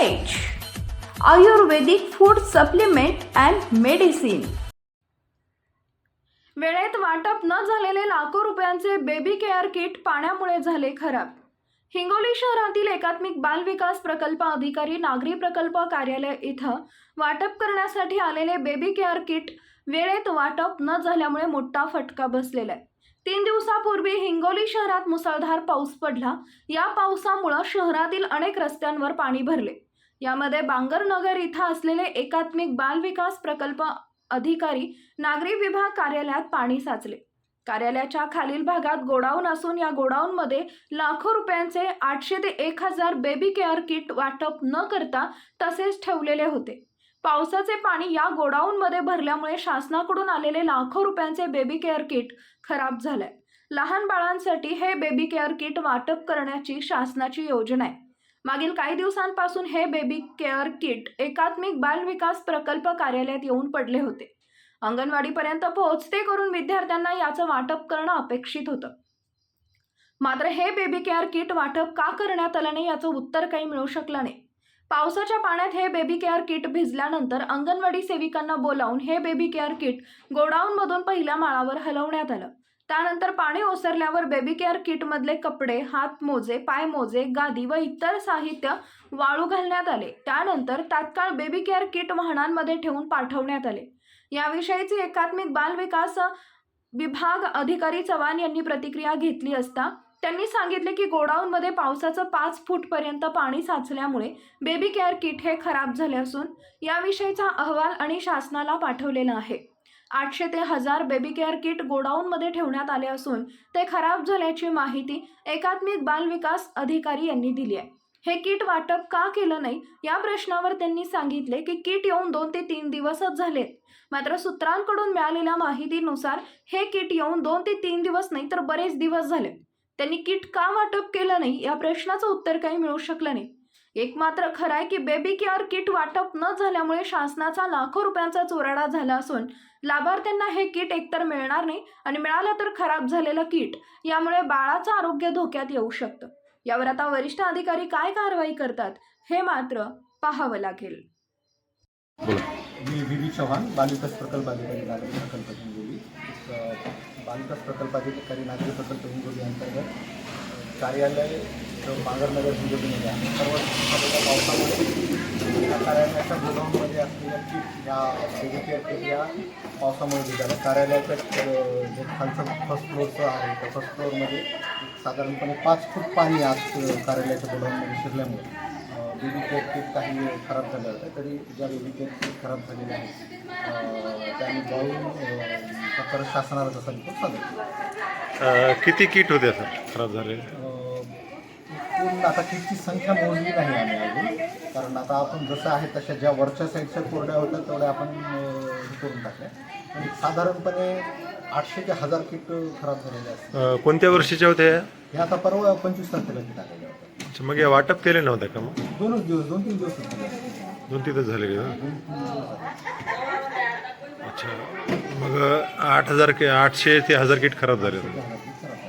Ayurvedic food supplement and medicine वेळेत वाटप न झालेले लाखो रुपयांचे बेबी केअर किट पाण्यामुळे झाले खराब. हिंगोली शहरातील एकात्मिक बाल विकास प्रकल्प अधिकारी नागरी प्रकल्प कार्यालय इथं वाटप करण्यासाठी आलेले बेबी केअर किट वेळेत वाटप न झाल्यामुळे मोठा फटका बसलेला आहे. तीन दिवसापूर्वी हिंगोली शहरात मुसळधार पाऊस पडला. या पावसामुळं शहरातील अनेक रस्त्यांवर पाणी भरले. यामध्ये बांगरनगर इथं असलेले एकात्मिक बाल विकास प्रकल्प अधिकारी नागरी विभाग कार्यालयात पाणी साचले. कार्यालयाच्या खालील भागात गोडाऊन असून या गोडाऊनमध्ये लाखो रुपयांचे आठशे ते एक हजार बेबी केअर किट वाटप न करता तसेच ठेवलेले होते. पावसाचे पाणी या गोडाऊनमध्ये भरल्यामुळे शासनाकडून आलेले लाखो रुपयांचे बेबी केअर किट खराब झालंय. लहान बाळांसाठी हे बेबी केअर किट वाटप करण्याची शासनाची योजना आहे. मागील काही दिवसांपासून हे बेबी केअर किट एकात्मिक बाल विकास प्रकल्प कार्यालयात येऊन पडले होते. अंगणवाडीपर्यंत पोहोचते करून विद्यार्थ्यांना याचं वाटप करणं अपेक्षित होतं. मात्र हे बेबी केअर किट वाटप का करण्यात आलं नाही याचं उत्तर काही मिळू शकलं नाही. पावसाच्या पाण्यात हे बेबी केअर किट भिजल्यानंतर अंगणवाडी सेविकांना बोलावून हे बेबी केअर किट गोडाऊनमधून पहिल्या माळावर हलवण्यात आलं. त्यानंतर पाणी ओसरल्यावर बेबी केअर किटमधले कपडे हात मोजे पाय मोजे गादी व इतर साहित्य वाळू घालण्यात आले. त्यानंतर तात्काळ बेबी केअर किट वाहनांमध्ये ठेवून पाठवण्यात आले. याविषयीची एकात्मिक बाल विकास विभाग अधिकारी चव्हाण यांनी प्रतिक्रिया घेतली असता त्यांनी सांगितले की गोडाऊनमध्ये पावसाचं पाच फूटपर्यंत पाणी साचल्यामुळे बेबी केअर किट हे खराब झाले असून याविषयीचा अहवाल आणि शासनाला पाठवलेला आहे. आठशे ते हजार बेबी केअर किट गोडाऊनमध्ये ठेवण्यात आले असून ते खराब झाल्याची माहिती एकात्मिक बालविकास अधिकारी यांनी दिली आहे. हे किट वाटप का केलं नाही या प्रश्नावर त्यांनी सांगितले की किट येऊन दोन ते तीन दिवसच झालेत. मात्र सूत्रांकडून मिळालेल्या माहितीनुसार हे किट येऊन दोन ते तीन दिवस नाही तर बरेच दिवस झाले त्यांनी किट का वाटप केलं नाही या प्रश्नाचं उत्तर काही मिळू शकलं नाही. एक मात्र खरं आहे की बेबी केअर किट वाटप न झाल्यामुळे शासनाचा लाखो रुपयांचा चोराडा झाला असून लाभार्थ्यांना हे किट एकतर मिळणार नाही आणि मिळालं तर खराब झालेलं किट यामुळे बाळाचं आरोग्य धोक्यात येऊ शकतं. यावर आता वरिष्ठ अधिकारी काय कारवाई करतात हे मात्र पाहावं लागेल. मी व्ही व्ही चव्हाण बालविकास प्रकल्प अधिकारी नागरी प्रकल्प हिंगोली. बालविकास प्रकल्प अधिकारी नागरी प्रकल्प हिंगोली अंतर्गत कार्यालय बांगरनगर हिंगोलीमध्ये आहे सर्व पावसामुळे या कार्यालयाच्या गोडाऊनमध्ये असलेल्या किट या केअर किट या पावसामुळे झाल्या कार्यालयाच्या जे खालचं फर्स्ट फ्लोअरचं आहे त्या फर्स्ट फ्लोअरमध्ये साधारणपणे पाच फूट पाणी आज कार्यालयाच्या गोडाऊनमध्ये शिरल्यामुळे बेबी केअर किट काही खराब झाले होते तरी ज्या बेबी केअर किट खराब झालेल्या आहेत अं, त्या आम्ही जाऊन परत शासनाला तसा रिपोर्ट सादर किती किट होते सर? खराब झाले एकूण आता किटची संख्या मोजली नाही आम्ही अजून. कारण आता आपण जसं आहे तशा ज्या वरच्या साईडच्या कोरड्या होत्या तेवढ्या आपण हे करून टाकल्या. आणि साधारणपणे आठशे ते हजार किट खराब झालेले असतात अ, कोणत्या वर्षीच्या होत्या या? हे आता परवा पंचवीस तारखेला किट आलेले होते. अच्छा, मग या वाटप केले नव्हत्या का मग? दोनच दिवस दोन तीन दिवस होते. दोन तिथं झाले का? दोन तीन दिवस अच्छा मग आठ हजार के आठशे ते हजार किट खराब झाले होते. खराब झाले.